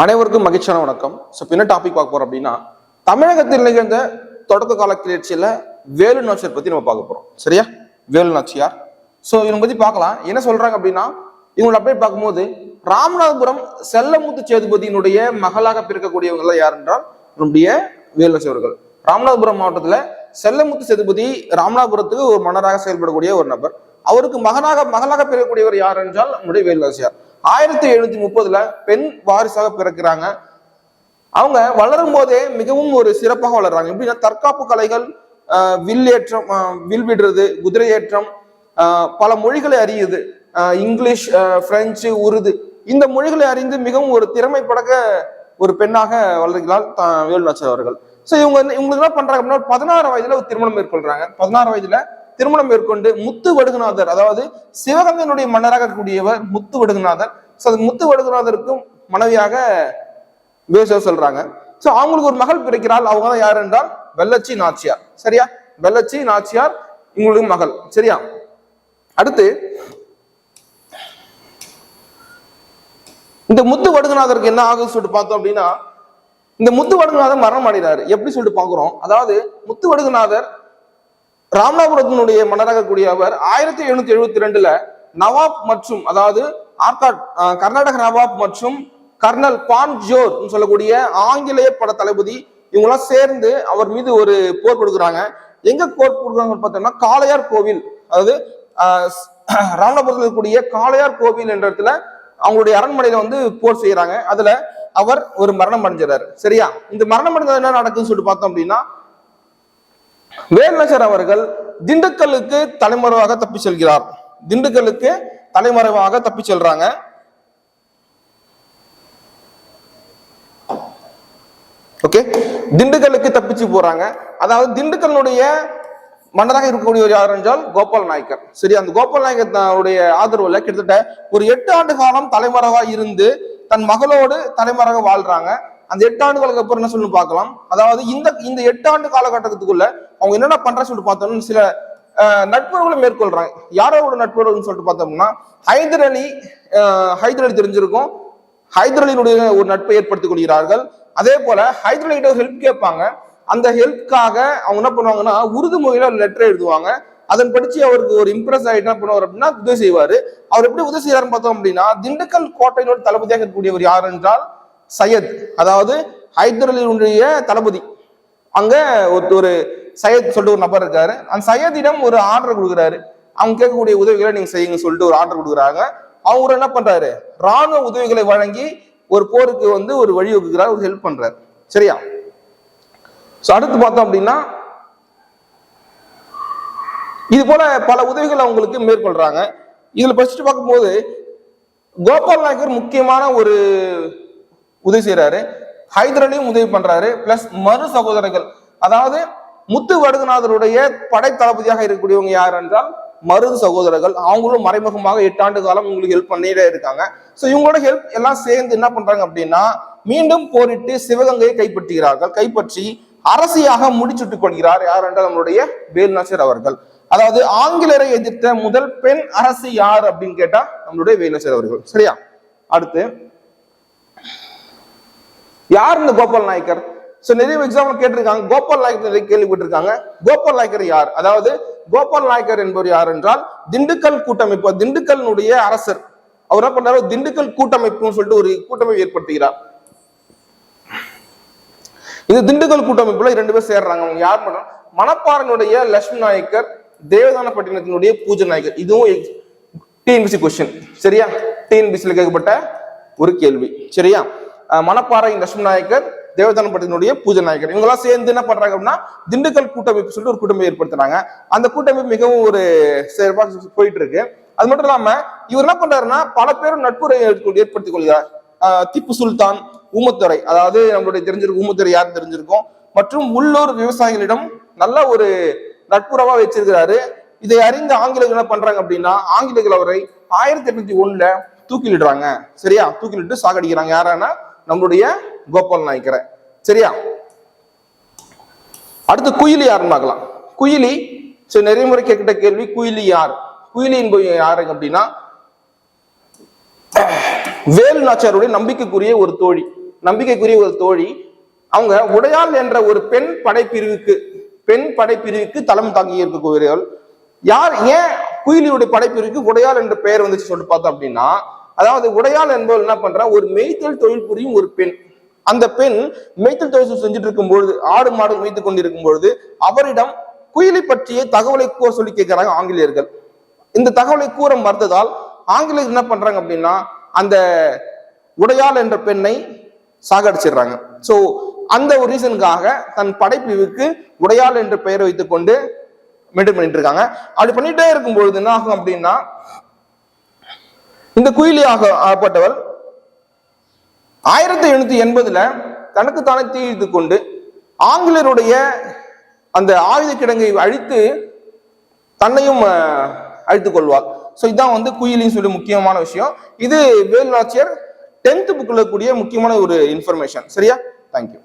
அனைவருக்கும் மகிழ்ச்சியான வணக்கம். ஸோ என்ன டாபிக் பார்க்க போறோம் அப்படின்னா தமிழகத்தில் நிகழ்ந்த தொடக்க கால கிளர்ச்சியில வேலு நாச்சியார் பத்தி நம்ம பார்க்க போறோம். சரியா? வேலு நாச்சியார். ஸோ இவங்க பத்தி பார்க்கலாம். என்ன சொல்றாங்க அப்படின்னா இவங்களை அப்டேட் பார்க்கும்போது ராமநாதபுரம் செல்லமுத்து சேதுபதியினுடைய மகளாக பிறக்கக்கூடியவங்க யார் என்றால் நம்முடைய வேலு அவர்கள். ராமநாதபுரம் மாவட்டத்துல செல்லமுத்து சேதுபதி ராமநாதபுரத்துக்கு ஒரு மன்னராக செயல்படக்கூடிய ஒரு நபர். அவருக்கு மகனாக மகளாக பிறக்கக்கூடியவர் யார் என்றால் நம்முடைய வேலு ஆயிரத்தி எழுநூத்தி முப்பதுல பெண் வாரிசாக பிறக்கிறாங்க. அவங்க வளரும் போதே மிகவும் ஒரு சிறப்பாக வளர்றாங்க. எப்படின்னா தற்காப்பு கலைகள் வில்லேற்றம் வில் ஏற்றம் வில் விடுறது குதிரை ஏற்றம் பல மொழிகளை அறியுது. English French Urdu. இந்த மொழிகளை அறிந்து மிகவும் ஒரு திறமை படக்க ஒரு பெண்ணாக வளர்கிறாள் வேலு நாச்சர் அவர்கள். ஸோ இவங்க இவங்களுக்கு என்ன பண்றாங்க அப்படின்னா பதினாறு வயதுல ஒரு திருமணம் மேற்கொள்றாங்க. பதினாறு வயதுல திருமணம் மேற்கொண்டு முத்து வடுகநாதர் அதாவது சிவகங்கையினுடைய மன்னராக கூடியவர் முத்து வடுகநாதர். ஸோ அது முத்து வடுகநாதருக்கும் மனைவியாக பேச சொல்றாங்க. ஸோ அவங்களுக்கு ஒரு மகள் பிறக்கிறாள். அவங்க தான் யார் என்றால் வெள்ளச்சி நாச்சியார். சரியா? வெள்ளச்சி நாச்சியார் இவங்களுக்கு மகள். சரியா? அடுத்து இந்த முத்து வடுகநாதருக்கு என்ன ஆகும் சொல்லிட்டு பார்த்தோம் அப்படின்னா இந்த முத்து வடுகநாதர் மரணம் அடைகிறார். எப்படி சொல்லிட்டு பாக்குறோம் அதாவது முத்து வடுகநாதர் ராமநாதபுரத்தினுடைய மன்னராக கூடிய அவர் ஆயிரத்தி எழுநூத்தி எழுபத்தி ரெண்டுல நவாப் மற்றும் அதாவது ஆர்காட் கர்நாடக நவாப் மற்றும் கர்னல் பான் ஜோர் சொல்லக்கூடிய ஆங்கிலேய பட தளபதி இவங்கெல்லாம் சேர்ந்து அவர் மீது ஒரு போர் கொடுக்குறாங்க. எங்க போர் கொடுக்குறாங்கன்னு பார்த்தோம்னா காளையார் கோவில். அதாவது ராமநாதபுரத்தில் இருக்கக்கூடிய காளையார் கோவில் என்ற இடத்துல அவங்களுடைய அரண்மனையில வந்து போர் செய்யறாங்க. அதுல அவர் ஒரு மரணம் அடைஞ்சிடறாரு சரியா? இந்த மரணம் அடைஞ்சது என்ன நடக்குதுன்னு சொல்லிட்டு பார்த்தோம் அப்படின்னா வேல்நகர் அவர்கள் திண்டுக்கல்லுக்கு தலைமறைவாக தப்பி செல்கிறார். திண்டுக்கல்லுக்கு தலைமறைவாக தப்பி செல்றாங்க. ஓகே? திண்டுக்கல்லுக்கு தப்பிச்சு போறாங்க. அதாவது திண்டுக்கல்லுடைய மன்னராக இருக்கக்கூடியவர் யார் என்றால் கோபால் நாயக்கர். சரி அந்த கோபால் நாயக்கர் தன்னுடைய ஆதரவுல கிட்டத்தட்ட ஒரு எட்டு ஆண்டு காலம் தலைமறைவா இருந்து தன் மகளோடு தலைமறைவாக வாழ்றாங்க. அந்த எட்டு ஆண்டுகளுக்கு அப்புறம் என்ன சொல்லணும் பார்க்கலாம். அதாவது இந்த இந்த எட்டு ஆண்டு காலகட்டத்துக்குள்ள அவங்க என்னென்ன பண்ற சொல்லிட்டு பார்த்தோம்னா சில நட்புறவுகளை மேற்கொள்றாங்க. யாரோட நட்புறவுன்னு சொல்லிட்டு பார்த்தோம்னா ஹைதர் அலி ஹைதர் அலி தெரிஞ்சிருக்கும். ஹைதர் அலியினுடைய ஒரு நட்பை ஏற்படுத்திக் கொள்கிறார்கள். அதே போல ஹைதர் அலிகிட்ட ஹெல்ப் கேட்பாங்க. அந்த ஹெல்ப்காக அவங்க என்ன பண்ணுவாங்கன்னா உருது மொழியில ஒரு லெட்டர் எழுதுவாங்க. அதன் படிச்சு அவருக்கு ஒரு இம்ப்ரெஸ் ஆகிட்டு என்ன பண்ணுவார் அப்படின்னா உதவி செய்வாரு. அவர் எப்படி உதவி செய்யறாருன்னு பார்த்தோம் அப்படின்னா திண்டுக்கல் கோட்டையினோட தளபதியாக இருக்கக்கூடியவர் யார் என்றால் சையத் அதாவது ஹைதர் தளபதி. அங்க ஒரு ஒரு சையத் சொல்லிட்டு ஒரு நபர் இருக்காரு. அந்த சையதிடம் ஒரு ஆர்டர் கொடுக்குறாரு. அவங்க கேட்கக்கூடிய உதவிகளை நீங்க செய்யுங்க சொல்லிட்டு ஒரு ஆர்டர் கொடுக்குறாங்க. அவர் என்ன பண்றாரு? ராணுவ உதவிகளை வழங்கி ஒரு போருக்கு வந்து ஒரு வழி வகுக்கிறார் ஒரு ஹெல்ப் பண்றாரு. சரியா? ஸோ அடுத்து பார்த்தோம் அப்படின்னா இது போல பல உதவிகள் அவங்களுக்கு மேற்கொள்றாங்க. இதுல படிச்சுட்டு பார்க்கும்போது கோபால் நாயக்கர் முக்கியமான ஒரு உதவி செய்யறாரு ஹைதர் அலியும் உதவி பண்றாரு. பிளஸ் மறு சகோதரர்கள். அதாவது முத்து வடுகநாதருடைய படை தளபதியாக இருக்கக்கூடியவங்க யார் என்றால் மருது சகோதரர்கள். அவங்களும் மறைமுகமாக எட்டு ஆண்டு காலம் உங்களுக்கு ஹெல்ப் பண்ணிட்டே இருக்காங்க. ஸோ இவங்களோட ஹெல்ப் எல்லாம் சேர்ந்து என்ன பண்றாங்க அப்படின்னா மீண்டும் போரிட்டு சிவகங்கையை கைப்பற்றுகிறார்கள். கைப்பற்றி அரசியாக முடிச்சுட்டுக் கொள்கிறார் யார் என்றால் நம்மளுடைய வேலுநாச்சியர் அவர்கள். அதாவது ஆங்கிலேயரை எதிர்த்த முதல் பெண் அரசு யார் அப்படின்னு கேட்டா நம்மளுடைய வேலுநாச்சியர் அவர்கள். சரியா? அடுத்து யார் இந்த கோபால் நாயக்கர்? சோ நிறைய எக்ஸாம்பிள் கேட்டிருக்காங்க. கோபால் நாயக்கர் நிறைய கேள்விப்பட்டிருக்காங்க. கோபால் நாயக்கர் யார்? அதாவது கோபால் நாயக்கர் என்பவர் யார் என்றால் திண்டுக்கல் கூட்டமைப்பு திண்டுக்கல்னுடைய அரசர். அவர் என்ன பண்றாரு திண்டுக்கல் கூட்டமைப்புன்னு சொல்லிட்டு ஒரு கூட்டமைப்பு ஏற்படுத்துகிறார். இந்த திண்டுக்கல் கூட்டமைப்புல ரெண்டு பேர் சேர்றாங்க. அவங்க யார் பண்ண? மணப்பாறனுடைய லட்சுமி நாயக்கர் தேவதானப்பட்டினத்தினுடைய பூஜை நாயக்கர். இதுவும் டிஎன்பிசி கொஸ்டின் சரியா? டிஎன்பிசியில் கேட்கப்பட்ட ஒரு கேள்வி. சரியா? மணப்பாறை லட்சுமி நாயக்கர் தேவதானப்பட்டினுடைய பூஜை நாயக்கர் இவங்கெல்லாம் சேர்ந்து என்ன பண்றாங்க அப்படின்னா திண்டுக்கல் கூட்டமைப்பு சொல்லிட்டு ஒரு கூட்டமைப்பு ஏற்படுத்துறாங்க. அந்த கூட்டமைப்பு மிகவும் ஒரு சிறப்பாக போயிட்டு இருக்கு அது மட்டும் இல்லாம இவர் என்ன பண்றாருன்னா பல பேரும் நட்புரை ஏற்படுத்திக் கொள்கிறார். திப்பு சுல்தான் ஊமத்துறை. அதாவது நம்மளுடைய தெரிஞ்சிருக்கும் ஊமத்துறை யார் தெரிஞ்சிருக்கும்? மற்றும் உள்ளூர் விவசாயிகளிடம் நல்ல ஒரு நட்புறவா வச்சிருக்கிறாரு. இதை அறிந்த ஆங்கிலர்கள் என்ன பண்றாங்க அப்படின்னா ஆங்கிலேயர்கள் அவரை ஆயிரத்தி எட்நூத்தி ஒண்ணுல தூக்கிலிடுறாங்க. சரியா? தூக்கிலிட்டு சாகடிக்கிறாங்க. யாரானா? நம்மளுடைய கோபால் நாயக்கரை. சரியா? அடுத்து குயிலி யாருன்னு பார்க்கலாம். குயிலி சரி நிறைய முறை கேட்கிட்ட கேள்வி குயிலி யார்? குயிலி என்பது யாரு அப்படின்னா வேலு நாச்சாருடைய நம்பிக்கைக்குரிய ஒரு தோழி. நம்பிக்கைக்குரிய ஒரு தோழி. அவங்க உடையாள் என்ற ஒரு பெண் படைப்பிரிவுக்கு பெண் படைப்பிரிவுக்கு தளம் தாங்கி இருக்கக்கூடியவர்கள் யார் ஏன் குயிலியுடைய படைப்பிரிவுக்கு உடையாள் என்ற பெயர் வந்துச்சு சொல்லிட்டு பார்த்தோம் அப்படின்னா அதாவது உடையாள் என்பவர் என்ன பண்றா? ஒரு மெய்த்தல் தொழில் புரியும் ஒரு பெண். அந்த பெண் மெய்த்தல் தொழில் செஞ்சுட்டு இருக்கும் பொழுது ஆடு மாடு மேய்த்து கொண்டிருக்கும் பொழுது அவரிடம் குயிலை பற்றிய தகவலை கூற சொல்லி கேட்கிறாங்க ஆங்கிலேயர்கள். இந்த தகவலை கூற மறுத்ததால் ஆங்கிலேயர் என்ன பண்றாங்க அப்படின்னா அந்த உடையாள் என்ற பெண்ணை சாகடிச்சிடுறாங்க. ஸோ அந்த ஒரு ரீசனுக்காக தன் படைப்பிரிவுக்கு உடையாள் என்ற பெயரை வைத்துக் கொண்டு மெயின்டைன் பண்ணிட்டு இருக்காங்க. அப்படி பண்ணிட்டே இருக்கும் பொழுது என்ன ஆகும் அப்படின்னா இந்த குயிலி ஆக ஆகப்பட்டவள் ஆயிரத்தி எழுநூத்தி எண்பதுல தனக்கு தானே தீர்த்து கொண்டு ஆங்கிலேயருடைய அந்த ஆயுத கிடங்கை அழித்து தன்னையும் அழித்துக் கொள்வார் ஸோ இதான் வந்து குயிலின்னு சொல்லி முக்கியமான விஷயம். இது வேலுநாச்சியர் டென்த் புக்கில் கூடிய முக்கியமான ஒரு இன்ஃபர்மேஷன் சரியா? தேங்க்யூ